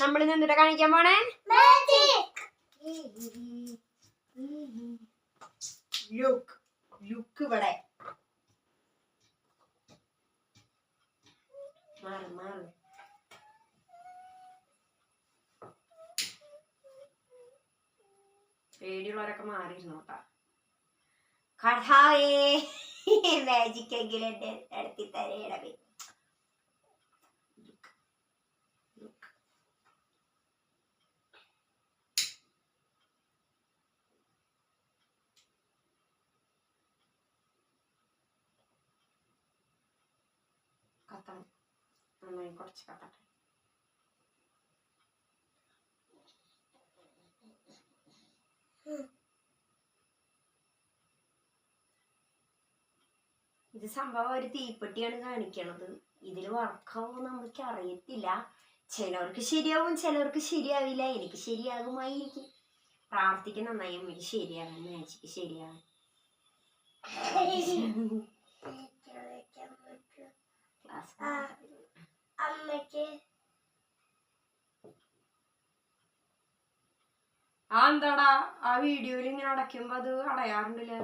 നമ്മൾ ഇന്ന് എന്തിട്ട് കാണിക്കാൻ പോണേ? ലുക്ക് ലുക്ക് ഇവിടെ. മാറി മാറി. പേടിയുള്ളവരൊക്കെ മാറിയിരുന്നു കേട്ടാ. കഥാവേ മാജിക് എങ്കിലും എന്റെ നടത്തി തരേടവേ കത്തണം നന്നായി കുറച്ച് കത്തട്ടെ. ഇത് സംഭവം ഒരു തീപ്പെട്ടിയാണ് കാണിക്കണത്. ഇതിൽ വർക്കാവും നമുക്ക് അറിയത്തില്ല. ചിലവർക്ക് ശരിയാവും ചിലവർക്ക് ശരിയാവില്ല. എനിക്ക് ശരിയാകുമായിരിക്കും. പ്രാർത്ഥിക്കുന്ന നന്നായി എനിക്ക് ശരിയാകാൻ മാജിക്ക് ശരിയാകാൻ. അമ്മയ്ക്ക് ആ എന്താടാ ആ വീഡിയോയിൽ ഇങ്ങനെ അടയ്ക്കുമ്പോ അത് അടയാറുണ്ടല്ലേ?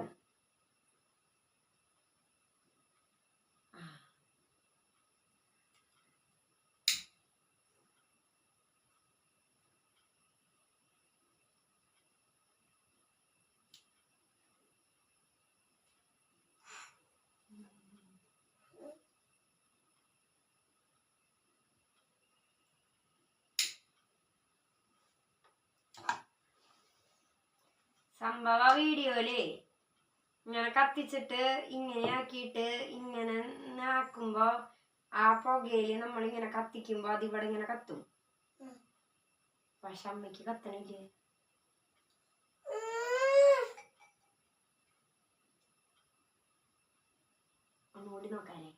സംഭവ വീഡിയോയിൽ ഇങ്ങനെ കത്തിച്ചിട്ട് ഇങ്ങനെ ആക്കിയിട്ട് ഇങ്ങനെ ആക്കുമ്പോ ആ പുകയിൽ നമ്മളിങ്ങനെ കത്തിക്കുമ്പോ അത് ഇവിടെ ഇങ്ങനെ കത്തും. പക്ഷെ അമ്മയ്ക്ക് കത്തണില്ലേ? ഒന്നുകൂടി നോക്കാനേ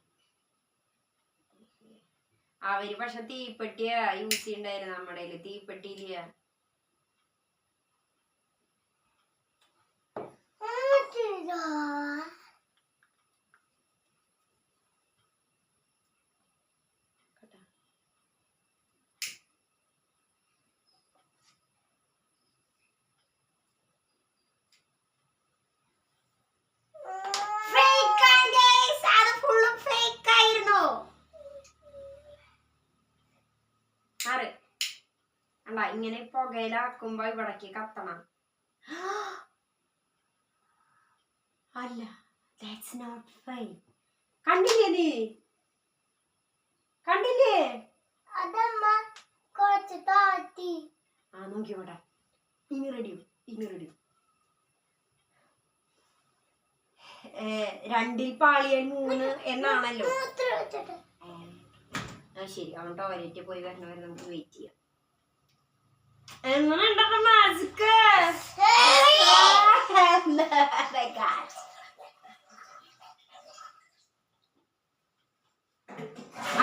അവർ പക്ഷെ തീപ്പെട്ടിയാ യൂസ് ചെയ്യണ്ടായിരുന്നു നമ്മുടെ തീപ്പെട്ടിയില്ല. ഇങ്ങനെ പുകയിലാക്കുമ്പോ ഇവിടേക്ക് കത്തണം. അല്ല ദാറ്റ്സ് നോട്ട് ഫൈൻ കണ്ടില്ലേ നീ? കണ്ടില്ലേ? അതമ്മ കുറച്ച് താത്തി ആ നോക്കിയോടാ ഇവിടെ. ഇനി റെഡി ഇനി റെഡി രണ്ടിൽ പാളിയ മൂന്ന് എന്നാണല്ലോ. ശരി അവൻ ടോയ്ലറ്റിൽ പോയി വരണവരെ നമുക്ക് വെയിറ്റ് ചെയ്യാം. എങ്ങനെ ഉണ്ടോ മാജിക്ക്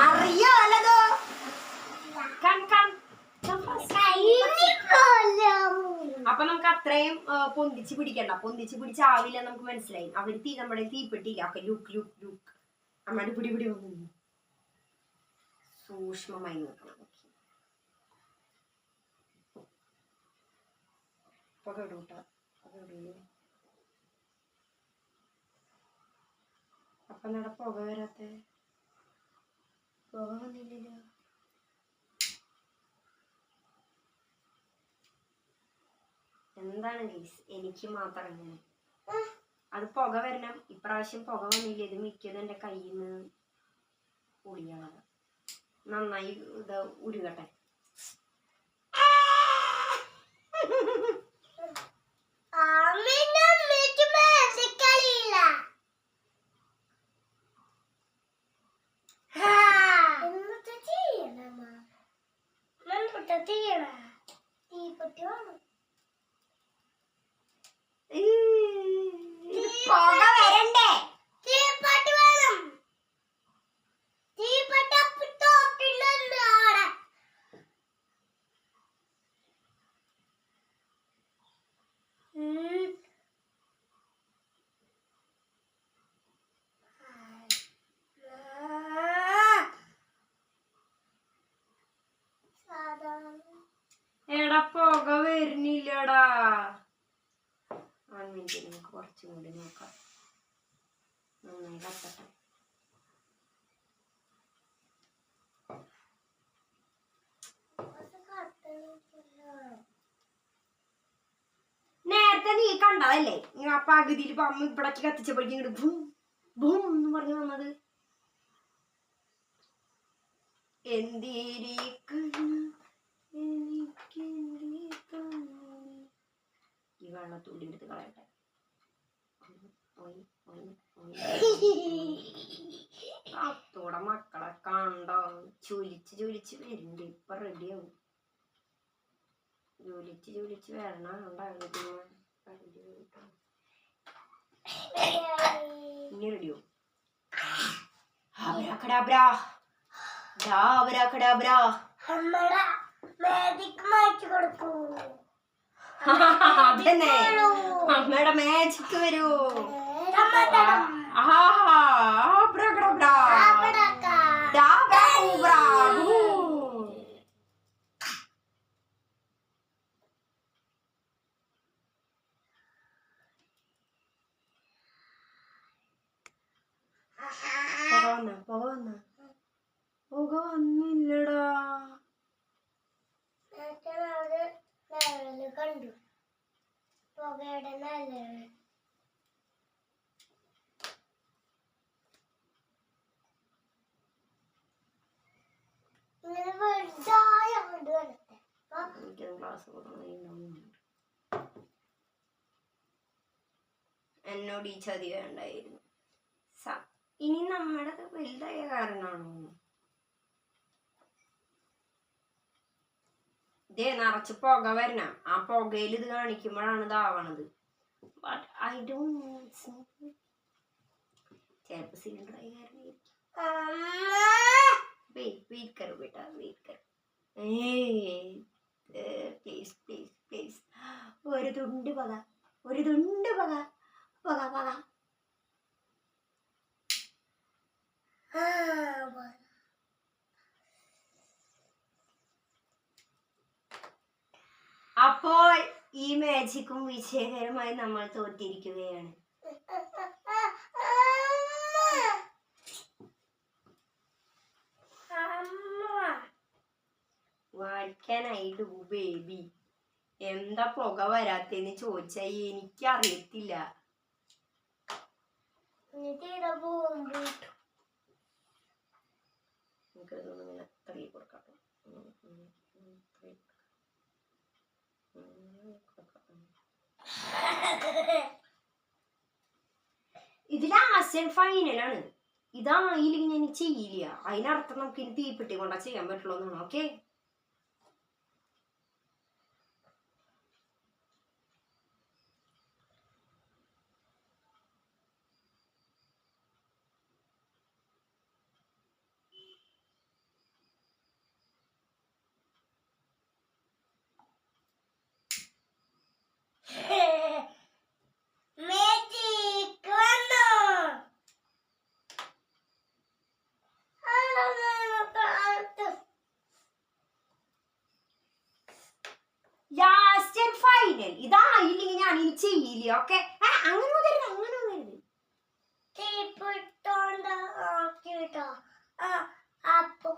അറിയോ അല്ലതോ അപ്പൊ നമുക്ക് അത്രയും പൊന്തിച്ച് പിടിക്കണ്ട. പൊന്തിച്ച് പിടിച്ചാവില്ല നമുക്ക് മനസ്സിലായി. അവർ തീ നമ്മുടെ തീപ്പെട്ടില്ല ഒക്കെ ലുക്ക് ലുക്ക് ലുക്ക്. നമ്മുടെ പിടി പിടി സൂക്ഷ്മമായി നോക്കണം. പുക കേട്ടോ പുക ഇടൂലേ അപ്പൊ നട പുക വരാത്തെ? പുക വന്നില്ലല്ലോ. എന്താണ് ഗൈസ്? എനിക്ക് മാത്രം അത് പുക വരണം. ഇപ്രാവശ്യം പുക വന്നില്ല? ഇത് മിക്കതും എന്റെ കയ്യിൽ നിന്ന് പൊളിയാണ് നന്നായി ഇത് ഉരുകട്ടെ. Mommy. എടാ പുക വരുന്നില്ലടാ. വൺ മിനിറ്റ് നമുക്ക് കുറച്ചും കൂടി നോക്കാം. നന്നായി കത്തട്ടെ. നേരത്തെ നീ കണ്ടതല്ലേ? ആ പകുതിയിൽ അമ്മ ഇവിടേക്ക് കത്തിച്ചപ്പോഴേക്കും ഇങ്ങോട്ട് ഭൂം ഭൂം എന്ന് പറഞ്ഞു വന്നത്. എന്തിരിക്കുന്നു? കണ്ണു? ഈ വെള്ളത്തുള്ളി എടുത്ത് കളയട്ടെ. അത്തോടെ മക്കളെ കണ്ടോ? ചൊലിച്ച് ചൊലിച്ച് വരുന്നുണ്ട്. ഇപ്പൊ റെഡിയാവും ജോലിച്ച് ജോലിച്ച് വരണം ഇനി റെഡിയോ ഡാബ്രാക്കടാബ്രാ നമ്മടെ മേദിക്ക് മാറ്റി കൊടുക്കൂ. അതന്നെ. അമ്മയുടെ മാജിക് വരൂ. ടമടം. ആഹാ അബ്രാക്കടാബ്രാ അവിടക്ക. ഡാബ്രാക്കൂബ്രാ ഭൂ. പുക വന്ന പുക വന്ന പുക വന്നില്ലടാ നേരത്തെ നമ്മൾ നിഴൽ കണ്ടു പുകയുടെ നിഴൽ ഇങ്ങനെ വലുതായ കൊണ്ട് വരട്ടെ അപ്പൊ എനിക്കത് ക്ലാസ് കൊടുക്കണം എന്നോട് ഈ ചോദ്യം ഉണ്ടായിരുന്നു ഇനി നമ്മുടെ വലുതായ കാരണമാണോ ഇതേ നിറച്ച് പുക വരണം. ആ പുകയിൽ ഇത് കാണിക്കുമ്പോഴാണ് ഇതാവണത് ചിലപ്പോ സിലിണ്ടർ ആയി കയറി ബേട്ടാ ഒരു തുണ്ട് പക ഒരു തുണ്ട് പക. പക പക പോ. അപ്പോൾ ഈ മാജിക്കും വിജയകരമായി നമ്മൾ തോറ്റിരിക്കുകയാണ്. ഡു ബേബി എന്താ പുക വരാത്തെന്ന് ചോദിച്ചാൽ എനിക്കറിയത്തില്ല. എന്നിട്ട് ഇവിടെ ബോംബ് ഇട്ടു നമുക്കതൊന്നും ഇങ്ങനെ തള്ളി കൊടുക്കാം. ഉം, ഉം, ഉം, തള്ളി കൊടുക്കാം. ഉം, കൊടുക്കാം. ഇത് ലാസ്റ്റ് ആൻഡ് ഫൈനലാണ് ഇതായില്ലെങ്കിൽ ഞാൻ ചെയ്യില്ല. അതിനർത്ഥം നമുക്ക് ഇനി തീപ്പെട്ടി കൊണ്ടാ ചെയ്യാൻ പറ്റുള്ളൂ എന്നാണ്. ഓക്കെ ലാസ്റ്റ് ഇതാണ്? ഇല്ലെങ്കിൽ ഞാൻ ഇനി ചെയ്യില്ല? ഓക്കെ അങ്ങനെ വരരുത് അങ്ങനെ വരരുത്. തീപ്പിട്ടോണ്ട് നോക്കിട്ടോ അപ്പ